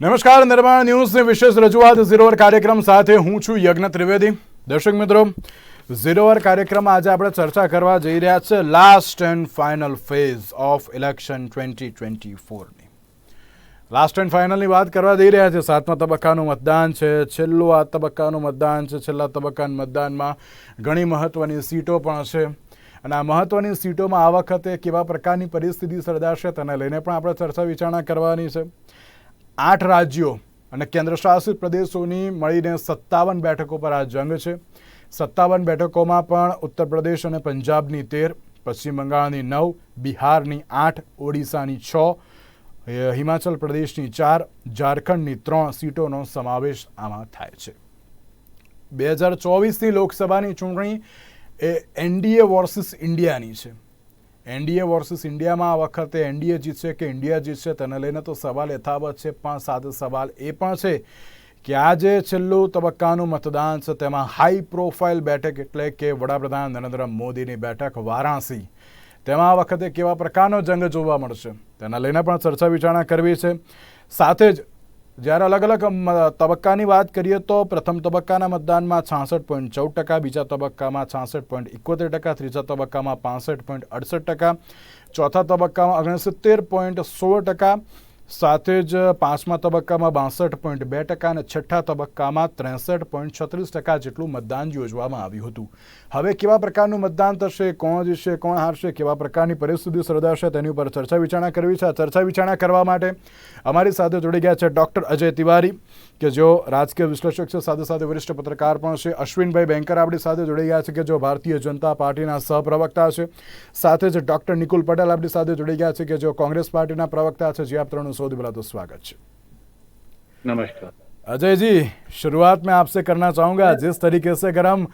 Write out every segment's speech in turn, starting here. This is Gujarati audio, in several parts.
નમસ્કાર, નિર્માણ ન્યૂઝની વિશેષ રજૂઆત ઝીરોવર કાર્યક્રમ સાથે હું છું યજ્ઞ ત્રિવેદી. દર્શક મિત્રો ઝીરોવર કાર્યક્રમ આજે આપણે ચર્ચા કરવા જઈ રહ્યા છે last and final phase of election twenty twenty ફોરની last and ફાઇનલની વાત કરવા જઈ રહ્યા છે. સાતમા તબક્કાનું મતદાન છે, છેલ્લું આ તબક્કાનું મતદાન છે, છેલ્લા તબક્કાના મતદાનમાં ઘણી મહત્ત્વની સીટો પણ છે. અને આ મહત્ત્વની સીટોમાં આ વખતે કેવા પ્રકારની પરિસ્થિતિ સર્જાશે તેને લઈને પણ આપણે ચર્ચા વિચારણા કરવાની છે. આઠ રાજ્યો અને કેન્દ્રશાસિત પ્રદેશોની મળીને સત્તાવન બેઠકો પર આ જંગ છે. સત્તાવન બેઠકોમાં પણ ઉત્તર પ્રદેશ અને પંજાબની તેર, પશ્ચિમ બંગાળની નવ, બિહારની આઠ, ઓડિશાની છ, હિમાચલ પ્રદેશની ચાર, ઝારખંડની ત્રણ સીટોનો સમાવેશ આમાં થાય છે. બે હજાર ચોવીસની લોકસભાની ચૂંટણી એ એનડીએ વર્સિસ ઇન્ડિયાની છે. એનડીએ વર્સિસ ઇન્ડિયામાં આ વખતે એનડીએ જીતશે કે ઇન્ડિયા જીતશે તેને લઈને તો સવાલ યથાવત છે, પણ સાથે સવાલ એ પણ છે કે આ જે છેલ્લું તબક્કાનું મતદાન છે, તેમાં હાઈ પ્રોફાઇલ બેઠક એટલે કે વડાપ્રધાન નરેન્દ્ર મોદીની બેઠક વારાણસી. તેમાં આ વખતે કેવા પ્રકારનો જંગ જોવા મળશે તેના લઈને પણ ચર્ચા વિચારણા કરવી છે. સાથે જ જ્યારે અલગ અલગ તબક્કાની વાત કરીએ તો પ્રથમ તબક્કાના મતદાનમાં છાસઠ પોઈન્ટ ચૌદ ટકા, બીજા તબક્કામાં છાસઠ પોઈન્ટ એકોતેર ટકા, ત્રીજા તબક્કામાં પાસઠ પોઈન્ટ અડસઠ ટકા, ચોથા તબક્કામાં ઓગણસિત્તેર પોઈન્ટ સોળ ટકા સાથે જ પાંચમા તબક્કામાં બાસઠ પોઈન્ટ બે ટકા અને છઠ્ઠા તબક્કામાં ત્રેસઠ પોઈન્ટ છત્રીસ ટકા જેટલું મતદાન યોજવામાં આવ્યું હતું. હવે કેવા પ્રકારનું મતદાન થશે, કોણ જીતશે, કોણ હારશે, કેવા પ્રકારની પરિસ્થિતિ સર્જાશે તેની ઉપર ચર્ચા વિચારણા કરવી છે. આ ચર્ચા વિચારણા કરવા માટે અમારી સાથે જોડી ગયા છે ડૉક્ટર અજય તિવારી. કે જેઓ રાજકીય વિશ્લેષક છે સાથે સાથે વરિષ્ઠ પત્રકાર પણ છે અશ્વિનભાઈ બેંકર આપણી સાથે જોડી ગયા છે કે જેઓ ભારતીય જનતા પાર્ટીના સહપ્રવક્તા છે સાથે જ ડૉક્ટર નિકુલ પટેલ આપણી સાથે જોડી ગયા છે કે જેઓ કોંગ્રેસ પાર્ટીના પ્રવક્તા છે જે આપ ત્રણનું સૌથી પહેલા તો સ્વાગત છે नमस्कार अजय जी शुरुआत में आपसे करना चाहूंगा जिस तरीके से अगर हम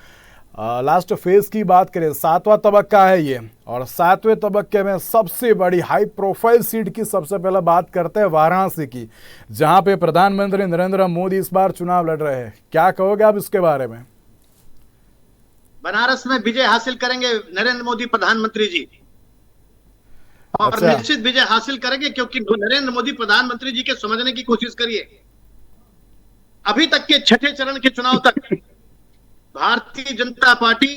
लास्ट फ़ेज़ की बात करें सातवां तबक्का है ये। और सातवें तबक्के में सबसे बड़ी हाई प्रोफ़ाइल सीट की सबसे पहले बात करते हैं वाराणसी की जहाँ पे प्रधानमंत्री नरेंद्र मोदी इस बार चुनाव लड़ रहे हैं। क्या कहोगे आप इसके बारे में? बनारस में विजय हासिल करेंगे नरेंद्र मोदी प्रधानमंत्री जी। और अच्छा। निश्चित विजय हासिल करेंगे क्योंकि नरेंद्र मोदी प्रधानमंत्री जी के समझने की कोशिश करिए। अभी तक के छठे चरण के चुनाव तक। भारतीय जनता पार्टी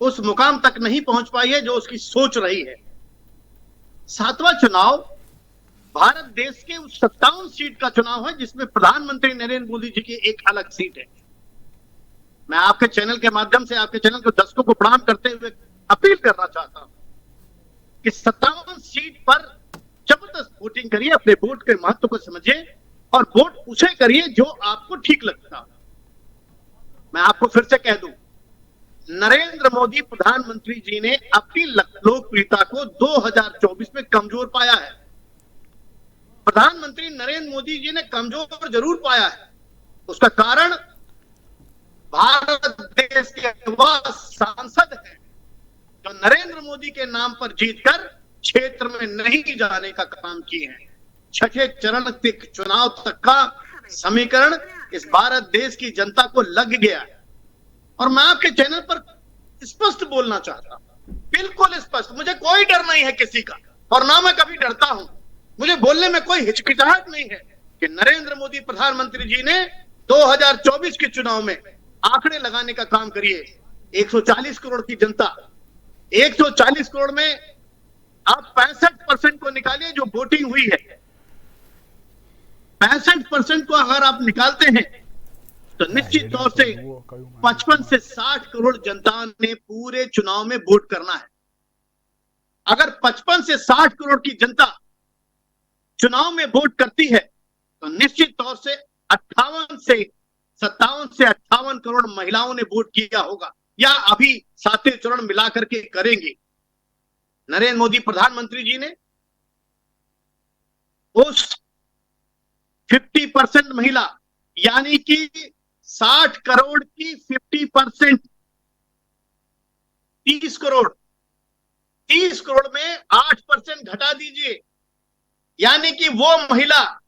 उस मुकाम तक नहीं पहुँच पाई है जो उसकी सोच रही है। सातवां चुनाव भारत देश के उस सत्तावन सीट का चुनाव है, जिसमें प्रधानमंत्री नरेंद्र मोदी जी की एक अलग सीट है। मैं आपके चैनल के माध्यम से, आपके चैनल के दर्शकों को प्रणाम करते हुए अपील करना चाहता हूँ कि सत्तावन सीट पर ज़बरदस्त वोटिंग करिए, अपने वोट के महत्व को समझिए और वोट उसे करिए जो आपको ठीक लगता हो। मैं आपको फिर से कह दूँ, नरेंद्र मोदी प्रधानमंत्री जी ने अपनी लोकप्रियता को 2024 में कमज़ोर पाया है। प्रधानमंत्री नरेंद्र मोदी जी ने कमज़ोर ज़रूर पाया है। उसका कारण, भारत देश के वह सांसद हैं, जो नरेंद्र मोदी के नाम पर जीतकर क्षेत्र में नहीं जाने का काम किए हैं। छठे चरण तक चुनाव तक का समीकरण इस भारत देश की जनता को लग गया है। और मैं आपके चैनल पर स्पष्ट बोलना चाहता हूँ। बिल्कुल स्पष्ट। मुझे कोई डर नहीं है किसी का। और ना मैं कभी डरता हूँ। मुझे बोलने में कोई हिचकिचाहट नहीं है कि नरेंद्र मोदी प्रधानमंत्री जी ने 2024 के चुनाव में आंकड़े लगाने का काम करिए। 140 करोड़ की जनता। 140 करोड़ में आप पैंसठ परसेंट को निकालिए जो वोटिंग हुई है। पैंसठ परसेंट को अगर आप निकालते हैं तो निश्चित तौर से पचपन से साठ करोड़ जनता ने पूरे चुनाव में वोट करना है। अगर पचपन से साठ करोड़ की जनता चुनाव में वोट करती है तो निश्चित तौर से अट्ठावन से सत्तावन से अट्ठावन करोड़ महिलाओं ने वोट किया होगा या अभी सातवें चरण मिला करके करेंगे। नरेंद्र मोदी प्रधानमंत्री जी ने उस 50 परसेंट महिला, यानी कि 60 करोड़ की 50 परसेंट, तीस करोड़ तीस करोड़ में आठ परसेंट घटा दीजिए। यानी कि वो महिला,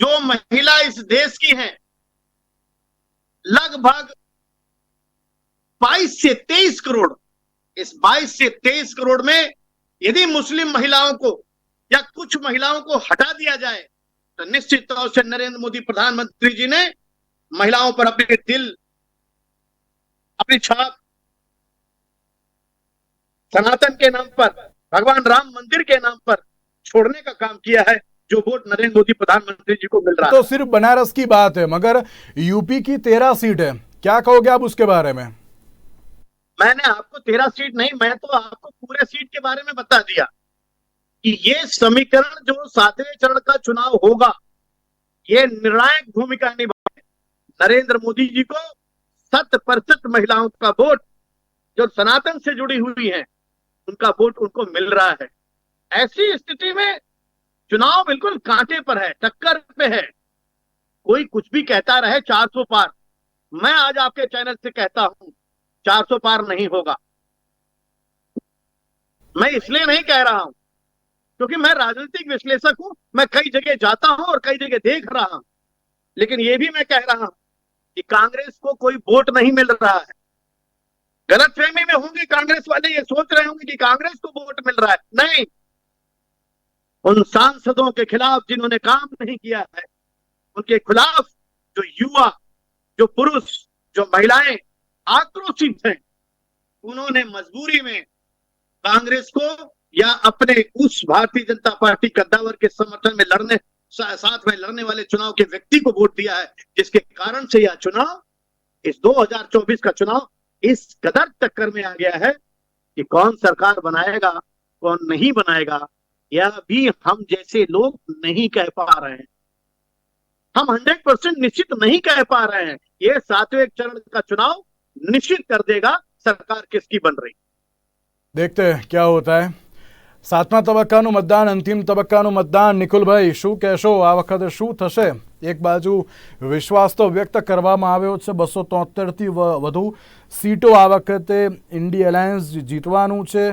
जो महिला इस देश की है, लगभग 22 से 23 करोड़, इस 22 से 23 करोड़ में यदि मुस्लिम महिलाओं को या कुछ महिलाओं को हटा दिया जाए तो निश्चित तौर से नरेंद्र मोदी प्रधानमंत्री जी ने महिलाओं पर अपने दिल अपनी छाप सनातन के नाम पर भगवान राम मंदिर के नाम पर छोड़ने का काम किया है जो वोट नरेंद्र मोदी प्रधानमंत्री जी को मिल रहा है। तो सिर्फ़ बनारस की बात है मगर यूपी की तेरह सीट है। क्या कहोगे आप उसके बारे में? मैंने आपको तेरह सीट नहीं मैं तो आपको पूरे सीट के बारे में बता दिया। कि ये समीकरण जो सातवें चरण का चुनाव होगा, ये निर्णायक भूमिका निभाए। नरेंद्र मोदी जी को शत प्रतिशत महिलाओं का वोट जो सनातन से जुड़ी हुई है, उनका वोट उनको मिल रहा है। ऐसी स्थिति में चुनाव बिल्कुल कांटे पर है, टक्कर पे है। कोई कुछ भी कहता रहे 400 पार। मैं आज आपके चैनल से कहता हूँ 400 पार नहीं होगा। मैं इसलिए नहीं कह रहा हूँ क्योंकि मैं राजनीतिक विश्लेषक हूँ, मैं कई जगह जाता हूँ और कई जगह देख रहा हूँ। लेकिन ये भी मैं कह रहा हूँ कि कांग्रेस को कोई वोट नहीं मिल रहा है। गलत फहमी में होंगे कांग्रेस वाले, ये सोच रहे होंगे कि कांग्रेस को वोट मिल रहा है। नहीं। उन सांसदों के खिलाफ जिन्होंने काम नहीं किया है, उनके खिलाफ जो युवा, जो पुरुष, जो महिलाएँ आक्रोशित हैं, उन्होंने मजबूरी में कांग्रेस को या अपने उस भारतीय जनता पार्टी कद्दावर के समर्थन में लड़ने साथ में लड़ने वाले चुनाव के व्यक्ति को वोट दिया है, जिसके कारण से यह चुनाव, इस 2024 का चुनाव इस कदर टक्कर में आ गया है कि कौन सरकार बनाएगा, कौन नहीं बनाएगा, यह भी हम जैसे लोग नहीं कह पा रहे हैं। हम हंड्रेड परसेंट निश्चित नहीं कह पा रहे हैं। ये सातवें चरण का चुनाव निश्चित कर देगा सरकार किसकी बन रही। देखते हैं क्या होता है। સાતમા તબક્કાનું મતદાન, અંતિમ તબક્કાનું મતદાન. નિકુલભાઈ શું કહેશો? આ વખતે શું થશે? એક બાજુ વિશ્વાસ તો વ્યક્ત કરવામાં આવ્યો છે, બસો તોતેરથી વધુ સીટો આ વખતે ઇન્ડી એલાયન્સ જીતવાનું છે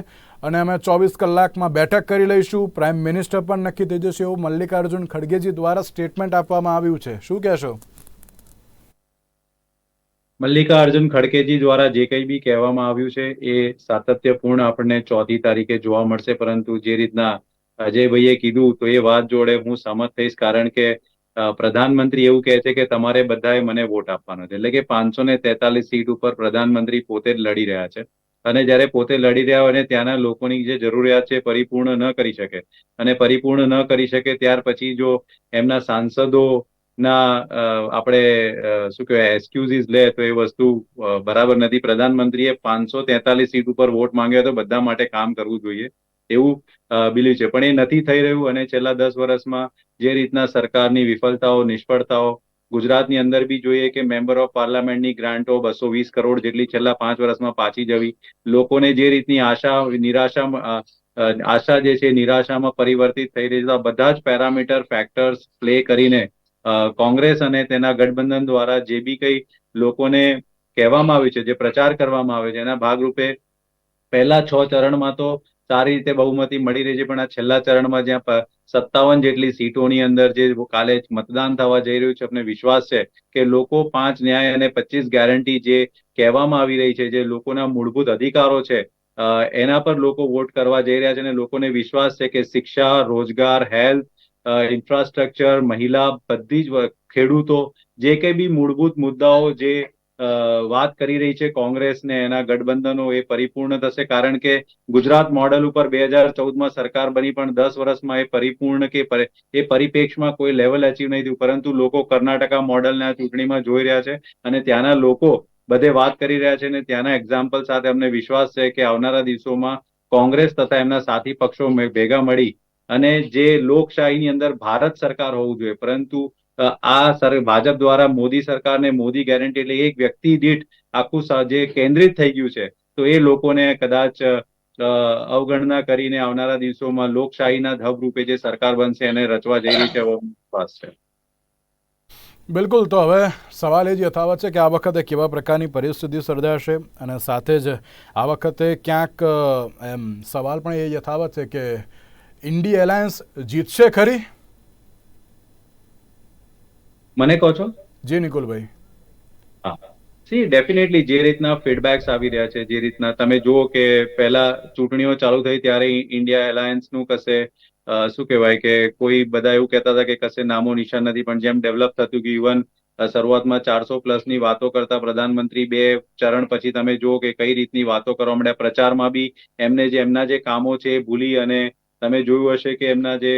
અને અમે ચોવીસ કલાકમાં બેઠક કરી લઈશું. પ્રાઇમ મિનિસ્ટર પણ નક્કી થઈ જશે એવું મલ્લિકાર્જુન ખડગેજી દ્વારા સ્ટેટમેન્ટ આપવામાં આવ્યું છે. શું કહેશો? મલ્લિકાર્જુન ખડકેજી દ્વારા જે કંઈ બી કહેવામાં આવ્યું છે, એ સાતત્યપૂર્ણ આપણને ચોથી તારીખે જોવા મળશે. પરંતુ જે રીતના અજયભાઈએ કીધું, તો એ વાત જોડે હું સહમત થઈશ. કારણ કે પ્રધાનમંત્રી એવું કહે છે કે તમારે બધાએ મને વોટ આપવાનો છે. એટલે કે પાંચસો ને તેતાલીસ સીટ ઉપર પ્રધાનમંત્રી પોતે જ લડી રહ્યા છે. અને જ્યારે પોતે લડી રહ્યા હોય અને ત્યાંના લોકોની જે જરૂરિયાત છે પરિપૂર્ણ ન કરી શકે. અને પરિપૂર્ણ ન કરી શકે, ત્યાર પછી જો એમના સાંસદો ના આપણે શું કહેવાય એક્સક્યુઝીસ લે તો એ વસ્તુ બરાબર નથી. પ્રધાનમંત્રીએ પાંચસો તેતાલીસ સીટ ઉપર વોટ માંગ્યો તો બધા માટે કામ કરવું જોઈએ. એવું બિલીવ છે. પણ એ નથી થઈ રહ્યું અને છેલ્લા દસ વર્ષમાં જે રીતના સરકારની વિફળતાઓ નિષ્ફળતાઓ, ગુજરાતની અંદર બી જોઈએ કે મેમ્બર ઓફ પાર્લામેન્ટની ગ્રાન્ટો બસો વીસ કરોડ જેટલી છેલ્લા પાંચ વર્ષમાં પાછી જવી. લોકોને જે રીતની આશા નિરાશા આશા જે છે નિરાશામાં પરિવર્તિત થઈ રહી છે. બધા જ પેરામીટર ફેક્ટર્સ પ્લે કરીને કોંગ્રેસ અને તેના ગઠબંધન દ્વારા જે બી કંઈ લોકોને કહેવામાં આવ્યું છે, જે પ્રચાર કરવામાં આવે છે, એના ભાગરૂપે પહેલા છ ચરણમાં તો સારી રીતે બહુમતી મળી રહી છે, પણ આ છેલ્લા ચરણમાં જ્યાં સત્તાવન જેટલી સીટોની અંદર જે કાલે મતદાન થવા જઈ રહ્યું છે અમને વિશ્વાસ છે કે લોકો પાંચ ન્યાય અને પચીસ ગેરંટી જે કહેવામાં આવી રહી છે, જે લોકોના મૂળભૂત અધિકારો છે એના પર લોકો વોટ કરવા જઈ રહ્યા છે અને લોકોને વિશ્વાસ છે કે શિક્ષા, રોજગાર, હેલ્થ ઇન્ફ્રાસ્ટ્રક્ચર મહિલા બધી જ ખેડૂતો, જે કંઈ બી મૂળભૂત મુદ્દાઓ જે વાત કરી રહી છે કોંગ્રેસ ને એના ગઠબંધનો, એ પરિપૂર્ણ થશે. કારણ કે ગુજરાત મોડલ ઉપર બે હજાર ચૌદમાં સરકાર બની, પણ દસ વર્ષમાં એ પરિપૂર્ણ કે એ પરિપ્રેક્ષમાં કોઈ લેવલ અચીવ નહીં થયું. પરંતુ લોકો કર્ણાટકા મોડલના ચૂંટણીમાં જોઈ રહ્યા છે અને ત્યાંના લોકો બધે વાત કરી રહ્યા છે અને ત્યાંના એક્ઝામ્પલ સાથે અમને વિશ્વાસ છે કે આવનારા દિવસોમાં કોંગ્રેસ તથા એમના સાથી પક્ષો ભેગા મળી અને જે લોકશાહીની અંદર ભારત સરકાર હોવું જોઈએ. પરંતુ આ સર, ભાજપ દ્વારા મોદી સરકારને મોદી ગેરંટી એટલે એક વ્યક્તિ દીઠ આખું જે કેન્દ્રિત થઈ ગયું છે, તો એ લોકોને કદાચ અવગણના કરીને આવનારા દિવસોમાં લોકશાહીના ધબ રૂપે જે સરકાર બનશે એને રચવા જઈ રહી છે એવો વિશ્વાસ છે. બિલકુલ, તો હવે સવાલ એ જ યથાવત છે કે આ વખતે કેવા પ્રકારની પરિસ્થિતિ સર્જાશે અને સાથે જ આ વખતે ક્યાંક એમ, સવાલ પણ એ યથાવત છે કે ઇન્ડી એલાયન્સ જીતશે ખરી? મને કહો છો? જી નિકુલભાઈ. હા. સી ડેફિનેટલી જે રીતના ફીડબેક્સ આવી રહ્યા છે જે રીતના તમે જુઓ કે પહેલા ચૂંટણીઓ ચાલુ થઈ ત્યારે ઇન્ડિયા એલાયન્સનું કશે શું કહેવાય કે કોઈ બધા એવું કહેતા હતા કે કશે નામો નિશાન નથી પણ જેમ ડેવલપ થતું ગયું ઇવન શરૂઆતમાં ચારસો ની વાતો કરતા પ્રધાનમંત્રી બે ચરણ પછી તમે જુઓ કે કઈ રીતની વાતો કરવા માંડ્યા પ્રચારમાં બી એમને જે એમના જે કામો છે એ ભૂલી અને તમે જોયું હશે કે એમના જે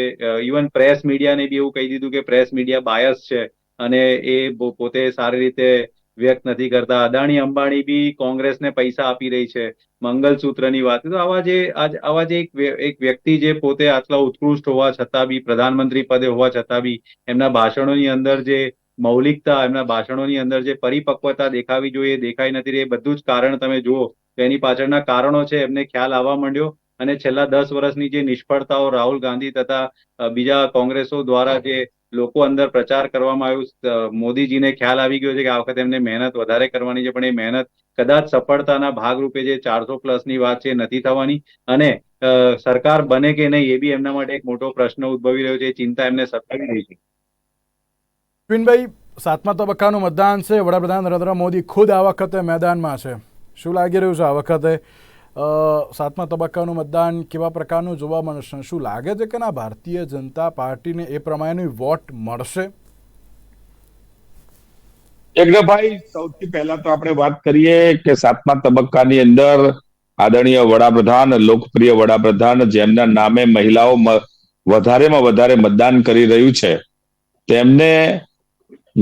ઇવન પ્રેસ મીડિયાને બી એવું કહી દીધું કે પ્રેસ મીડિયા બાયસ છે અને એ પોતે સારી રીતે વ્યક્ત નથી કરતા. અદાણી અંબાણી બી કોંગ્રેસને પૈસા આપી રહી છે. મંગલસૂત્રની વાત. તો આવા જે આવા જે એક વ્યક્તિ જે પોતે આટલા ઉત્કૃષ્ટ હોવા છતાં બી, પ્રધાનમંત્રી પદે હોવા છતાં બી, એમના ભાષણોની અંદર જે મૌલિકતા, એમના ભાષણોની અંદર જે પરિપક્વતા દેખાવી જોઈએ, દેખાઈ નથી રહી, એ બધું જ કારણ તમે જુઓ. તો એની પાછળના કારણો છે, એમને ખ્યાલ આવવા માંડ્યો. અને છેલ્લા દસ વર્ષની જે નિષ્ફળતાઓ રાહુલ ગાંધી તથા બીજા કોંગ્રેસો દ્વારા જે લોકો અંદર પ્રચાર કરવામાં આવ્યું મોદીજીને ખ્યાલ આવી ગયો છે કે આ વખતે એમને મહેનત વધારે કરવાની છે, પણ એ મહેનત કદાચ સફળતાના ભાગરૂપે જે ચારસો ની વાત છે નથી થવાની. અને સરકાર બને કે નહીં એ બી એમના માટે એક મોટો પ્રશ્ન ઉદ્ભવી રહ્યો છે ચિંતા એમને સતાવી રહી છે. પિનભાઈ સાતમા તબક્કાનું મતદાન છે. વડાપ્રધાન નરેન્દ્ર મોદી ખુદ આ વખતે મેદાનમાં છે. શું લાગી રહ્યું છે આ વખતે? સાતમા તબક્કાનું મતદાન કેવા પ્રકારનું જોવા મળશે? શું લાગે છે કે ના ભારતીય જનતા પાર્ટીને એ પ્રમાણેની વોટ મળશે? યજ્ઞભાઈ સૌથી પહેલા તો આપણે વાત કરીએ કે સાતમા તબક્કાની અંદર આદરણીય વડાપ્રધાન, લોકપ્રિય વડાપ્રધાન, જેમના નામે મહિલાઓ વધારેમાં વધારે મતદાન કરી રહ્યું છે, તેમને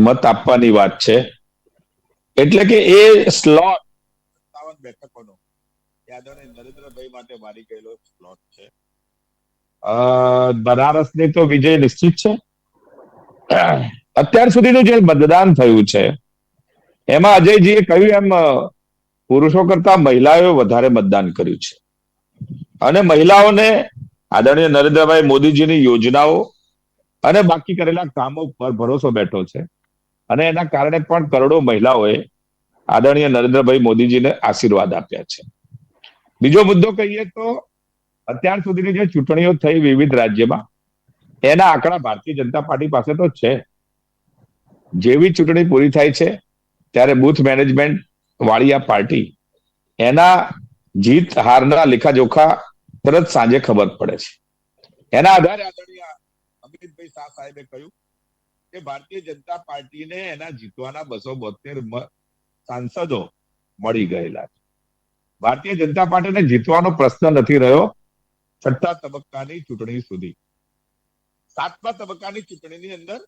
મત આપવાની વાત છે. એટલે કે એ સ્લોટ બેઠકોનો. આદરણીય નરેન્દ્રભાઈ માટે મારી ગયેલો સ્લોટ છે. બનારસની તો વિજય નિશ્ચિત છે. અત્યાર સુધીનું જે મતદાન થયું છે, એમાં અજયજીએ કહ્યું એમ, પુરુષો કરતા મહિલાઓએ વધારે મતદાન કર્યું છે. અને મહિલાઓને આદરણીય નરેન્દ્રભાઈ મોદીજીની યોજનાઓ અને બાકી કરેલા કામો પર ભરોસો બેઠો છે. અને એના કારણે પણ કરોડો મહિલાઓએ આદરણીય નરેન્દ્રભાઈ મોદીજીને આશીર્વાદ આપ્યા છે. બીજો મુદ્દો કહીએ તો અત્યાર સુધીની જે ચૂંટણીઓ થઈ વિવિધ રાજ્યમાં, એના આંકડા ભારતીય જનતા પાર્ટી પાસે તો છે. જેવી ચૂંટણી પૂરી થાય છે, ત્યારે બુથ મેનેજમેન્ટ વાળી આ પાર્ટી, એના જીત હારના લેખાજોખા તરત સાંજે ખબર પડે છે. એના આધારે અમિતભાઈ શાહ સાહેબે કહ્યું કે ભારતીય જનતા પાર્ટીને એના જીતવાના બસો બોતેર સાંસદો મળી ગયેલા છે. ભારતીય જનતા પાર્ટીને જીતવાનો પ્રશ્ન નથી રહ્યો છઠ્ઠા તબક્કાની ચૂંટણી સુધી. સાતમા તબક્કાની ચૂંટણીની અંદર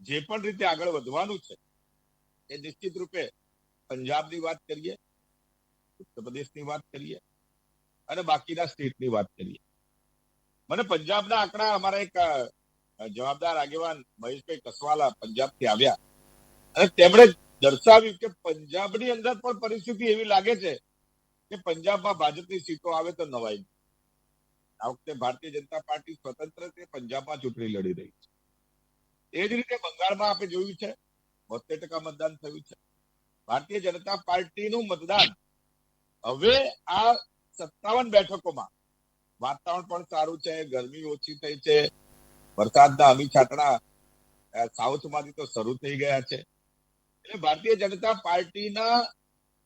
જે પણ રીતે આગળ વધવાનું છે, એ નિશ્ચિત રૂપે પંજાબની વાત કરીએ, ઉત્તર પ્રદેશની વાત કરીએ અને બાકીના સ્ટેટની વાત કરીએ. મને પંજાબના આંકડા, અમારા એક જવાબદાર આગેવાન મહેશભાઈ કસવાલા પંજાબથી આવ્યા અને તેમણે દર્શાવ્યું કે પંજાબની અંદર પણ પરિસ્થિતિ એવી લાગે છે કે પંજાબમાં ભાજપની સીટો આવે તો નવાઈ. આ વખતે ભારતીય જનતા પાર્ટી સ્વતંત્ર તે પંજાબમાં ચૂંટણી લડી રહી છે. એ જ રીતે બંગાળમાં આપણે જોયું છે, બોતેર ટકા મતદાન થયું છે. ભારતીય જનતા પાર્ટીનું મતદાન હવે આ સત્તાવન બેઠકોમાં વાતાવરણ પણ સારું છે, ગરમી ઓછી થઈ છે, વરસાદના અમી છાંટણા સાઉથમાંથી તો શરૂ થઈ ગયા છે. એટલે ભારતીય જનતા પાર્ટીના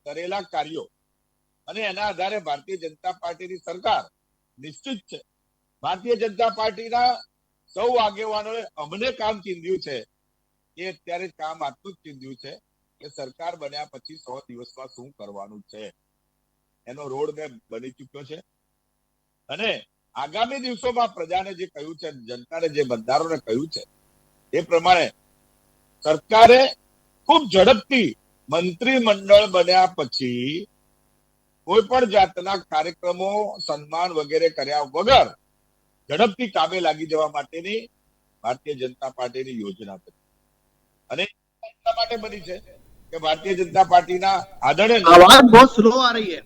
કરેલા કાર્યો અને એના આધારે ભારતીય જનતા પાર્ટીની સરકાર નિશ્ચિત છે. ભારતીય જનતા પાર્ટીના સૌ આગેવાનોએ અમને કામ ચીંધ્યું છે, એ અત્યારે કામ આટલું જ ચીંધ્યું છે કે સરકાર બન્યા પછી સો દિવસમાં શું કરવાનું છે. એનો રોડ મેપ બની ચૂક્યો છે. અને આગામી દિવસોમાં પ્રજાને જે કહ્યું છે, જનતાને જે મતદારોને કહ્યું છે, એ પ્રમાણે સરકારે ખૂબ ઝડપથી મંત્રીમંડળ બન્યા પછી કોઈ પણ જાતના કાર્યક્રમો સન્માન વગેરે કર્યા વગર ઝડપથી કામે લાગી જવા માટેની ભારતીય જનતા પાર્ટીની યોજના બની. અને એટલા માટે બની છે કે ભારતીય જનતા પાર્ટીના આદરણીય આવાજ બહુ સ્લો આ રહી હે.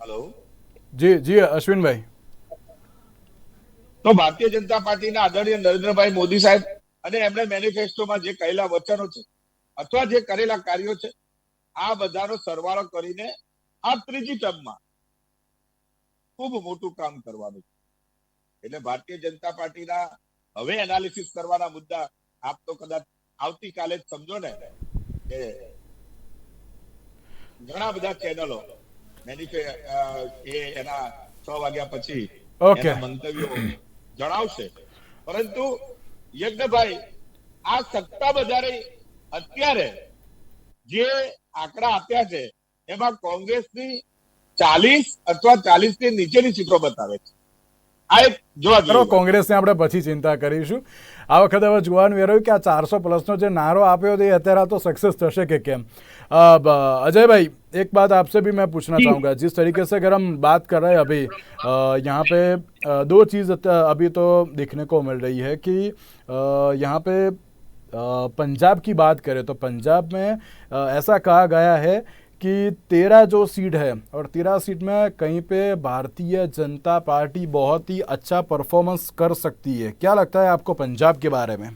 હેલો જી જી અશ્વિનભાઈ. તો ભારતીય જનતા પાર્ટીના આદરણીય નરેન્દ્રભાઈ મોદી સાહેબ અને એમણે મેનિફેસ્ટોમાં જે કહેલા વચનો છે અથવા જે કરેલા કાર્યો છે આ બધાનો સરવાળો કરીને આ ત્રીજી ટર્મમાં ખૂબ મોટું કામ કરવાનું છે. એટલે ભારતીય જનતા પાર્ટીના હવે એનાલિસિસ કરવાના મુદ્દા આપ તો કદાચ આવતીકાલે જ સમજો ને કે ઘણા બધા ચેનલો મેનિફે એ એના છ વાગ્યા પછી ઓકે મંતવ્યો જણાવશે. પરંતુ યજ્ઞભાઈ આ સત્તા બજારે અત્યારે જે આંકડા આપ્યા છે એમાં કોંગ્રેસની ચાલીસ અથવા ચાલીસ થી નીચેની સીટો બતાવે છે આ એક જોવા ચલો જેવું કોંગ્રેસને આપણે પછી ચિંતા કરીશું આ વખતે હવે જોવાનું એ રહ્યું કે આ ચારસો પ્લસનો જે નારો આપ્યો તો એ અત્યારે આ તો सक्सेस થશે कि કેમ अ, ब- अजय भाई एक बात आपसे भी मैं पूछना चाहूँगा जिस तरीके से अगर हम बात कर रहे हैं अभी अ, यहाँ पे अ, दो चीज़ अत- अभी तो देखने को मिल रही है कि अ, यहाँ पे अ, पंजाब की बात करें तो पंजाब में ऐसा कहा गया है कि तेरह जो सीट है, और तेरह सीट में कहीं पे भारतीय जनता पार्टी बहुत ही अच्छा परफॉर्मेंस कर सकती है। क्या लगता है आपको पंजाब के बारे में?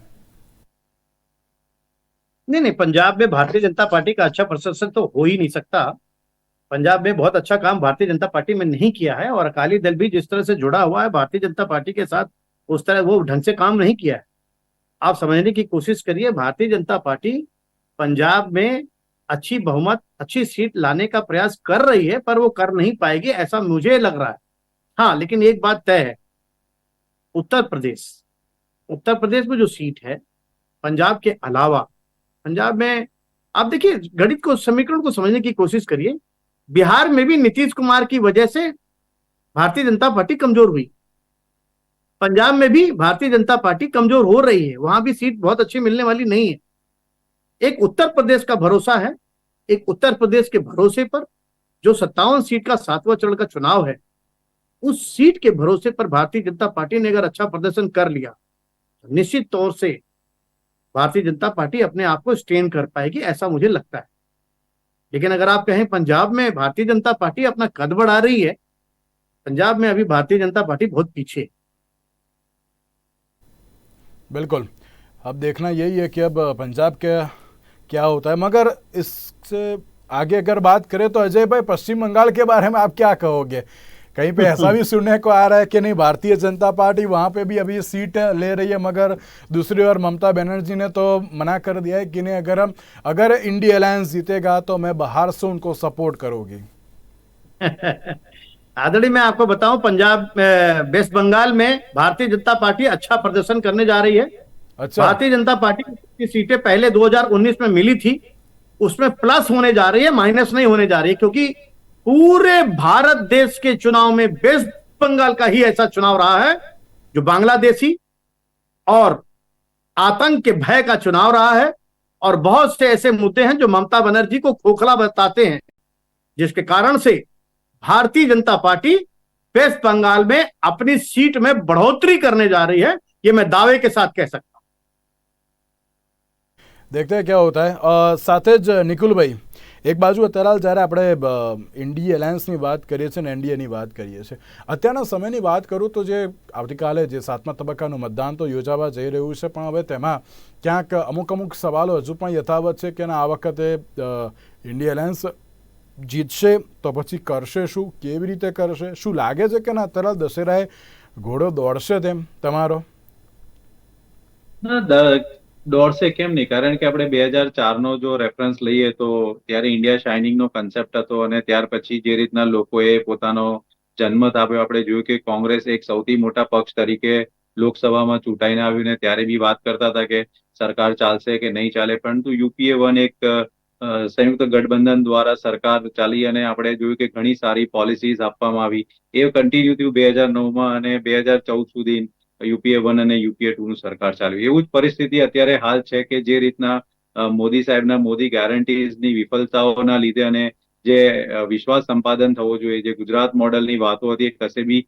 नहीं नहीं, पंजाब में भारतीय जनता पार्टी का अच्छा प्रदर्शन तो हो ही नहीं सकता। पंजाब में बहुत अच्छा काम भारतीय जनता पार्टी में नहीं किया है, और अकाली दल भी जिस तरह से जुड़ा हुआ है, भारतीय जनता पार्टी के साथ उस तरह वो ढंग से काम नहीं किया है। आप समझने की कोशिश करिए, भारतीय जनता पार्टी पंजाब में अच्छी बहुमत, अच्छी सीट लाने का प्रयास कर रही है, पर वो कर नहीं पाएगी, ऐसा मुझे लग रहा है। हाँ लेकिन एक बात तय है। उत्तर प्रदेश। उत्तर प्रदेश में जो सीट है, पंजाब के अलावा, पंजाब में आप देखिए, गणित को, समीकरण को समझने की कोशिश करिए। बिहार में भी नीतीश कुमार की वजह से भारतीय जनता पार्टी कमज़ोर हुई। पंजाब में भी भारतीय जनता पार्टी कमज़ोर हो रही है। वहाँ भी सीट बहुत अच्छी मिलने वाली नहीं है। एक उत्तर प्रदेश का भरोसा है। एक उत्तर प्रदेश के भरोसे पर जो सत्तावन सीट का सातवां चरण का चुनाव है, उस सीट के भरोसे पर भारतीय जनता पार्टी ने अगर अच्छा प्रदर्शन कर लिया तो निश्चित तौर से भारतीय जनता पार्टी अपने आप को स्टेन कर पाएगी, ऐसा मुझे लगता है। लेकिन अगर आप कहें पंजाब में भारतीय जनता पार्टी अपना कद बढ़ा रही है, पंजाब में अभी भारतीय जनता पार्टी बहुत पीछे है। बिल्कुल। अब देखना यही है कि अब पंजाब के क्या होता है मगर इससे आगे अगर बात करें तो अजय भाई पश्चिम बंगाल के बारे में आप क्या कहोगे? कहीं पे ऐसा भी सुनने को आ रहा है कि नहीं भारतीय जनता पार्टी वहाँ पे भी अभी सीट ले रही है मगर दूसरी ओर ममता बनर्जी ने तो मना कर दिया है कि नहीं अगर हम अगर इंडिया अलायंस जीतेगा तो मैं बाहर से उनको सपोर्ट करूँगी। आदरणीय मैं आपको बताऊँ पंजाब वेस्ट बंगाल में भारतीय जनता पार्टी अच्छा प्रदर्शन करने जा रही है। अच्छा। भारतीय जनता पार्टी की सीटें पहले 2019 में मिली थी उसमें प्लस होने जा रही है माइनस नहीं होने जा रही है क्योंकि पूरे भारत देश के चुनाव में वेस्ट बंगाल का ही ऐसा चुनाव रहा है जो बांग्लादेशी और आतंक के भय का चुनाव रहा है और बहुत से ऐसे मुद्दे हैं जो ममता बनर्जी को खोखला बताते हैं जिसके कारण से भारतीय जनता पार्टी वेस्ट बंगाल में अपनी सीट में बढ़ोतरी करने जा रही है ये मैं दावे के साथ कह सकता हूं देखते हैं क्या होता है અ, સાથે જ નિકુલભાઈ એક બાજુ અત્યારે જ્યારે આપણે ઇન્ડી એલાયન્સની વાત કરીએ છીએ ને એનડીએની વાત કરીએ છીએ અત્યારના સમયની વાત કરું તો જે આવતીકાલે જે સાતમા તબક્કાનું મતદાન તો યોજાવા જઈ રહ્યું છે પણ હવે તેમાં ક્યાંક અમુક અમુક સવાલો હજુ પણ યથાવત છે કે ના આ વખતે ઇન્ડી એલાયન્સ જીતશે તો પછી કરશે શું? કેવી રીતે કરશે? શું લાગે છે કે ના? અત્યારે દશેરાએ ઘોડો દોડશે તેમ તમારો? દોડશે કેમ નહીં? કારણ કે આપણે બે હજાર ચાર નો જો રેફરન્સ લઈએ તો ત્યારે ઇન્ડિયા શાઇનિંગ નો કન્સેપ્ટ હતો અને ત્યાર પછી જે રીતના લોકોએ પોતાનો જન્મત આપ્યો, આપણે જોયું કે કોંગ્રેસ એક સૌથી મોટા પક્ષ તરીકે લોકસભામાં ચૂંટાઈને આવ્યું ને ત્યારે બી વાત કરતા હતા કે સરકાર ચાલશે કે નહીં ચાલે. પરંતુ યુપીએ વન એક સંયુક્ત ગઠબંધન દ્વારા સરકાર ચાલી અને આપણે જોયું કે ઘણી સારી પોલિસીઝ આપવામાં આવી. એ કન્ટિન્યુ થયું બે હજાર નવમાં અને બે હજાર ચૌદ સુધી યુપીએ વન અને યુપીએ ટુ નું સરકાર ચાલ્યું. એવું જ પરિસ્થિતિ અત્યારે હાલ છે કે જે રીતના મોદી સાહેબના મોદી ગેરંટીઝની વિફલતાઓના લીધે અને જે વિશ્વાસ સંપાદન થવો જોઈએ, જે ગુજરાત મોડલની વાતો હતી કશે બી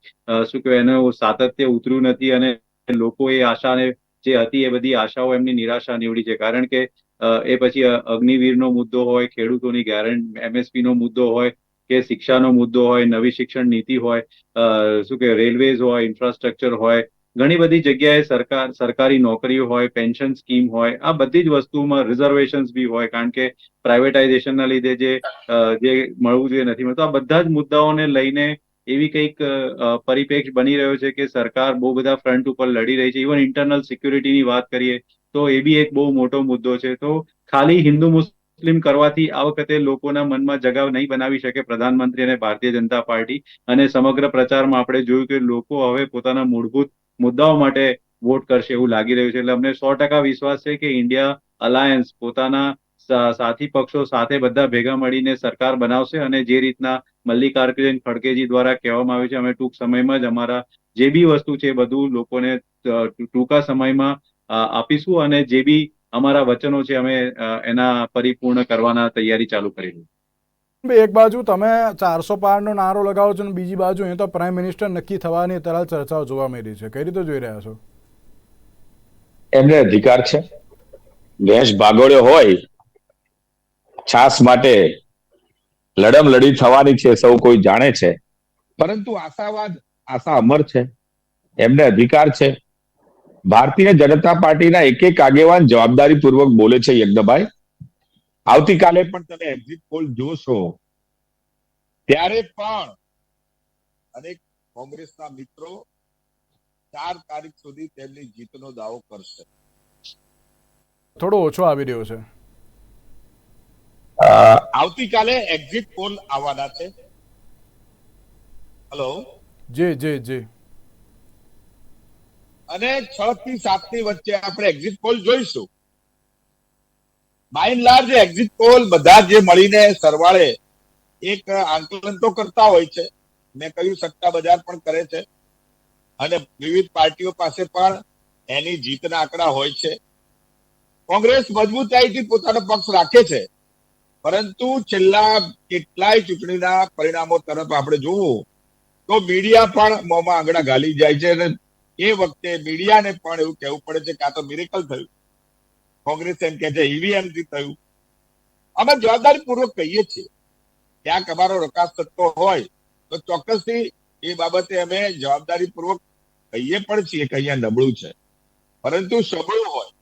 શું કહેવાય, એનું સાતત્ય ઉતર્યું નથી અને લોકો એ આશાને જે હતી એ બધી આશાઓ એમની નિરાશા નીવડી છે. કારણ કે એ પછી અગ્નિવીરનો મુદ્દો હોય ખેડૂતોની ગેરંટી એમએસપી નો મુદ્દો હોય કે શિક્ષાનો મુદ્દો હોય નવી શિક્ષણ નીતિ હોય શું કે રેલવેઝ હોય ઇન્ફ્રાસ્ટ્રક્ચર હોય ઘણી બધી જગ્યાએ સરકાર સરકારી નોકરીઓ હોય પેન્શન સ્કીમ હોય આ બધી જ વસ્તુમાં રિઝર્વેશન્સ બી હોય કારણ કે પ્રાઇવેટાઇઝેશનના લીધે જે જે મળવું જોઈએ નથી મળતું. આ બધા જ મુદ્દાઓને લઈને એવી કંઈક અ, પરિપ્રેક્ષ બની રહ્યો છે કે સરકાર બહુ બધા ફ્રન્ટ ઉપર લડી રહી છે. ઇવન ઇન્ટરનલ સિક્યુરિટીની વાત કરીએ તો એ બી એક બહુ મોટો મુદ્દો છે. તો ખાલી હિન્દુ મુસ્લિમ કરવાથી આ વખતે લોકોના મનમાં જગાવ નહીં બનાવી શકે પ્રધાનમંત્રી અને ભારતીય જનતા પાર્ટી. અને સમગ્ર પ્રચારમાં આપણે જોયું કે લોકો હવે પોતાના મૂળભૂત મુદ્દાઓ માટે વોટ કરશે એવું લાગી રહ્યું છે. એટલે અમને સો ટકા વિશ્વાસ છે કે ઇન્ડિયા અલાયન્સ પોતાના સાથી પક્ષો સાથે બધા ભેગા મળીને સરકાર બનાવશે અને જે રીતના મલ્લિકાર્જુન ખડગેજી દ્વારા કહેવામાં આવ્યું છે, અમે ટૂંક સમયમાં જ અમારા જે બી વસ્તુ છે બધું લોકોને ટૂંકા સમયમાં આપીશું અને જે બી અમારા વચનો છે અમે એના પરિપૂર્ણ કરવાના તૈયારી ચાલુ કરી એક બાજુ તમે ચારસો પારનો નારો લગાવો છો અને બીજી બાજુ એ તો પ્રાઇમ મિનિસ્ટર નક્કી થવાની અત્યારે ચર્ચાઓ જોવા મળી છે. કઈ રીતે જોઈ રહ્યા છો? એમને અધિકાર છે. ભેંસ ભાગોળ્યો હોય છાસ માટે લડમ લડી થવાની છે સૌ કોઈ જાણે છે. પરંતુ આશાવાદ આશા અમર છે. એમને અધિકાર છે. ભારતીય જનતા પાર્ટીના એક એક આગેવાન જવાબદારી પૂર્વક બોલે છે યજ્ઞભાઈ. આવતીકાલે પણ તમે એક્ઝિટ પોલ જોશો. ત્યારે પણ અનેક કોંગ્રેસના મિત્રો ચાર તારીખ સુધી તેમની જીતનો દાવો કરશે. થોડો ઓછો આવી રહ્યો છે. આવતીકાલે એક્ઝિટ પોલ આવવાના છે. હેલો. જી જી જી. અને છ થી સાતની વચ્ચે આપણે એક્ઝિટ પોલ જોઈશું. બાય લાર્જ એક્ઝિટ પોલ બધા જે મળીને સરવાળે એક આંકલન તો કરતા હોય છે. મેં કહ્યું સત્તા બજાર પણ કરે છે. અને વિવિધ પાર્ટીઓ પાસે પણ એની જીતના આંકડા હોય છે. કોંગ્રેસ મજબૂતાઈથી પોતાનો પક્ષ રાખે છે. પરંતુ છેલ્લા કેટલાય ચૂંટણીના પરિણામો તરફ આપણે જોવું, તો મીડિયા પણ મોંમાં આંગળા ઘાલી જાય છે અને એ વખતે મીડિયાને પણ એવું કહેવું પડે છે કે તો મિરેકલ થયું. કોંગ્રેસ એમ કે છે ઈવીએમથી થયું. અમે જવાબદારી પૂર્વક કહીએ છીએ ક્યાંક અમારો રકાસ થતો હોય, તો ચોક્કસથી એ બાબતે અમે જવાબદારી પૂર્વક કહીએ પણ છીએ કે અહીંયા નબળું છે. પરંતુ સબળું હોય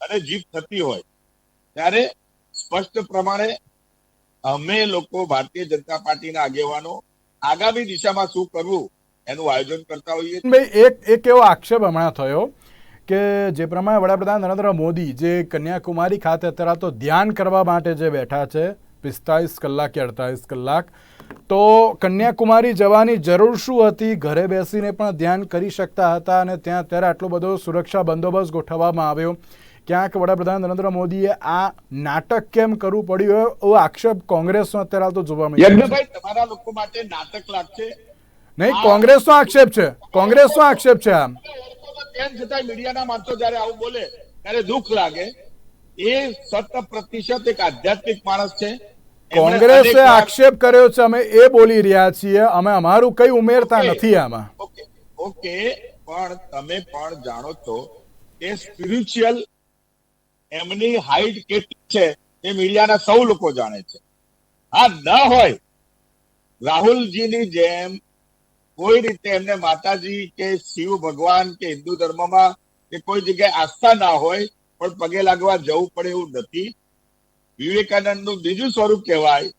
અને જીત થતી હોય, ત્યારે સ્પષ્ટ પ્રમાણે અમે લોકો ભારતીય જનતા પાર્ટીના આગેવાનો આગામી દિશામાં શું કરવું એનું આયોજન કરતા હોઈએ ભાઈ એક એક એવો આક્ષેપ હમણાં થયો કે જે પ્રમાણે વડાપ્રધાન નરેન્દ્ર મોદી જે કન્યાકુમારી ખાતે અત્યારે તો ધ્યાન કરવા માટે જે બેઠા છે પિસ્તાલીસ કલાક કે અડતાલીસ કલાક તો કન્યાકુમારી જવાની જરૂર શું હતી? ઘરે બેસીને પણ ધ્યાન કરી શકતા હતા અને ત્યાં અત્યારે આટલો બધો સુરક્ષા બંદોબસ્ત ગોઠવવામાં આવ્યો. ક્યાંક વડાપ્રધાન નરેન્દ્ર મોદીએ આ નાટક કેમ કરવું પડ્યું? એવો આક્ષેપ કોંગ્રેસનો અત્યારે હાલ તો જોવા મળ્યો તમારા લોકો માટે નાટક લાગશે. નહીં કોંગ્રેસનો આક્ષેપ છે. કોંગ્રેસનો આક્ષેપ છે આમ. તેમ છતાં મીડિયાના માણસો જયારે આવું બોલે ત્યારે દુઃખ લાગે. એ શત પ્રતિશત એક આધ્યાત્મિક માણસ છે. કોંગ્રેસે આક્ષેપ કર્યો છે અમે એ બોલી રહ્યા છીએ અમે અમારું કઈ ઉમેરતા. નથી આમાં. ઓકે. ઓકે. પણ તમે પણ જાણો છો કે સ્પિરિચ્યુઅલ એમની હાઈટ કેટલી છે એ મીડિયાના સૌ લોકો જાણે છે. હા ન હોય. રાહુલજીની જેમ કોઈ રીતે એમને માતાજી કે શિવ ભગવાન કે હિન્દુ ધર્મમાં કે કોઈ જગ્યાએ આસ્થા ના હોય પણ પગે લાગવા જવું પડે એવું નથી. વિવેકાનંદનું બીજું સ્વરૂપ કહેવાય.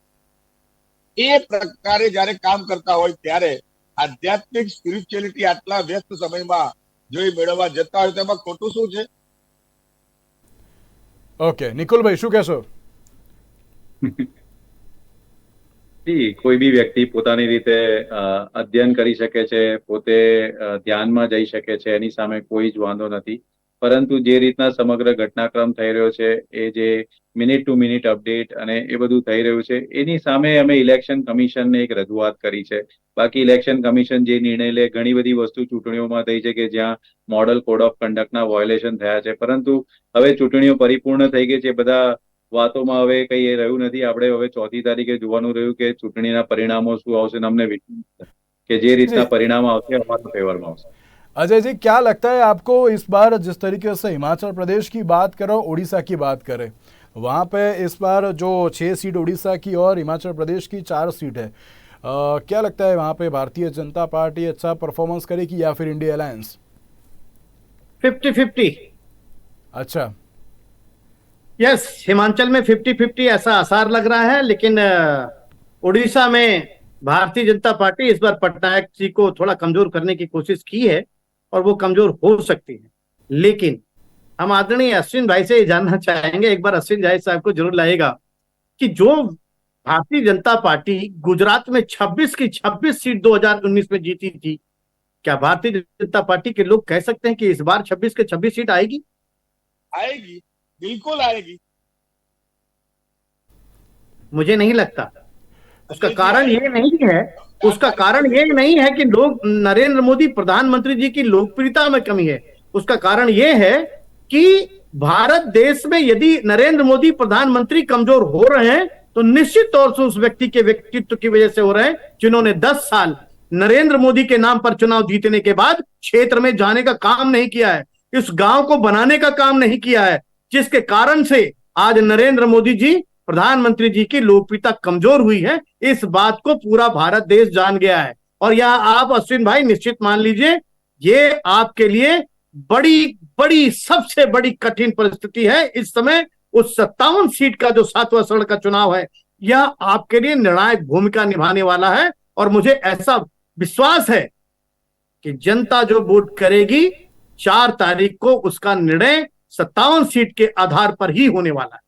એ પ્રકારે જયારે કામ કરતા હોય ત્યારે આધ્યાત્મિક સ્પિરિચ્યુઅલિટી આટલા વ્યસ્ત સમયમાં જોઈ મેળવવા જતા હોય તેમાં ખોટું શું છે? ઓકે નિકુલભાઈ શું કહેશો? જી, કોઈ બી વ્યક્તિ પોતાની રીતે અધ્યયન કરી શકે છે પોતે ધ્યાનમાં જઈ શકે છે એની સામે કોઈ જ વાંધો નથી. પરંતુ જે રીતના સમગ્ર ઘટનાક્રમ થઈ રહ્યો છે એ જે મિનિટ ટુ મિનિટ અપડેટ અને એ બધું થઈ રહ્યું છે એની સામે અમે ઇલેક્શન કમિશનને એક રજૂઆત કરી છે. બાકી ઇલેક્શન કમિશન જે નિર્ણય લે ઘણી બધી વસ્તુ ચૂંટણીઓમાં થઈ છે કે જ્યાં મોડલ કોડ ઓફ કન્ડક્ટના વોયલેશન થયા છે. પરંતુ હવે ચૂંટણીઓ પરિપૂર્ણ થઈ ગઈ છે બધા વાતોમાં હવે કઈ એ રહ્યું નથી આપણે હવે ચોથી તારીખે જોવાનું રહ્યું કે ચૂંટણીના પરિણામો શું આવશે અને અમને વિશ્વાસ છે કે જે રીતના પરિણામ આવશે અમારા ફેવરમાં આવશે अजय जी क्या लगता है आपको इस बार जिस तरीके से हिमाचल प्रदेश की बात करो उड़ीसा की बात करें वहाँ पे इस बार जो छः सीट उड़ीसा की और हिमाचल प्रदेश की चार सीट है अ, क्या लगता है वहाँ पे भारतीय जनता पार्टी अच्छा परफॉर्मेंस करेगी या फिर इंडिया अलायंस फिफ्टी फिफ्टी अच्छा यस हिमाचल में फिफ्टी फिफ्टी ऐसा आसार लग रहा है, लेकिन उड़ीसा में भारतीय जनता पार्टी इस बार पटनायक जी को थोड़ा कमज़ोर करने की कोशिश की है और वो कमज़ोर हो सकती है। लेकिन हम आदरणीय अश्विन भाई से ये जानना चाहेंगे, एक बार अश्विन भाई साहब को ज़रूर लाएगा कि जो भारतीय जनता पार्टी गुजरात में 26 की 26 सीट 2019 में जीती थी, क्या भारतीय जनता पार्टी के लोग कह सकते हैं कि इस बार 26 के 26 सीट आएगी? आएगी। बिल्कुल आएगी। मुझे नहीं लगता। उसका कारण ये नहीं है उसका कारण ये नहीं है कि लोग नरेंद्र मोदी प्रधानमंत्री जी की लोकप्रियता में कमी है। उसका कारण ये है कि भारत देश में यदि नरेंद्र मोदी प्रधानमंत्री कमज़ोर हो रहे हैं तो निश्चित तौर से उस व्यक्ति के व्यक्तित्व की वजह से हो रहे हैं जिन्होंने 10 साल नरेंद्र मोदी के नाम पर चुनाव जीतने के बाद क्षेत्र में जाने का काम नहीं किया है इस गाँव को बनाने का काम नहीं किया है जिसके कारण से आज नरेंद्र मोदी जी, प्रधानमंत्री जी की लोकप्रियता कमज़ोर हुई है, इस बात को पूरा भारत देश जान गया है। और यहाँ आप अश्विन भाई, निश्चित मान लीजिए, ये आपके लिए बड़ी बड़ी, सबसे बड़ी कठिन परिस्थिति है। इस समय उस सत्तावन सीट का जो सातवां चरण का चुनाव है, यह आपके लिए निर्णायक भूमिका निभाने वाला है। और मुझे ऐसा विश्वास है कि जनता जो वोट करेगी, चार तारीख को उसका निर्णय सत्तावन सीट के आधार पर ही होने वाला है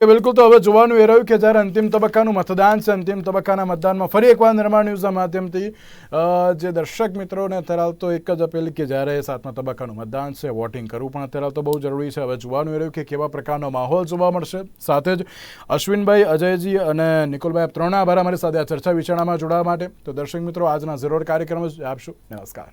કે બિલકુલ તો હવે જોવાનું એ રહ્યું કે જ્યારે અંતિમ તબક્કાનું મતદાન છે અંતિમ તબક્કાના મતદાનમાં ફરી એકવાર નિર્માણ ન્યૂઝના માધ્યમથી અ, જે દર્શક મિત્રોને અત્યારે હાલ તો એક જ અપીલ કે જ્યારે સાતમા તબક્કાનું મતદાન છે વોટિંગ કરવું પણ અત્યારે હાલ તો બહુ જરૂરી છે હવે જોવાનું એ રહ્યું કે કેવા પ્રકારનો માહોલ જોવા મળશે સાથે જ અશ્વિનભાઈ અજયજી અને નિકુલભાઈ આપ ત્રણના આભાર અમારી સાથે આ ચર્ચા વિચારણામાં જોડાવા માટે તો દર્શક મિત્રો આજના ઝીરોડ કાર્યક્રમ જ આપશું નમસ્કાર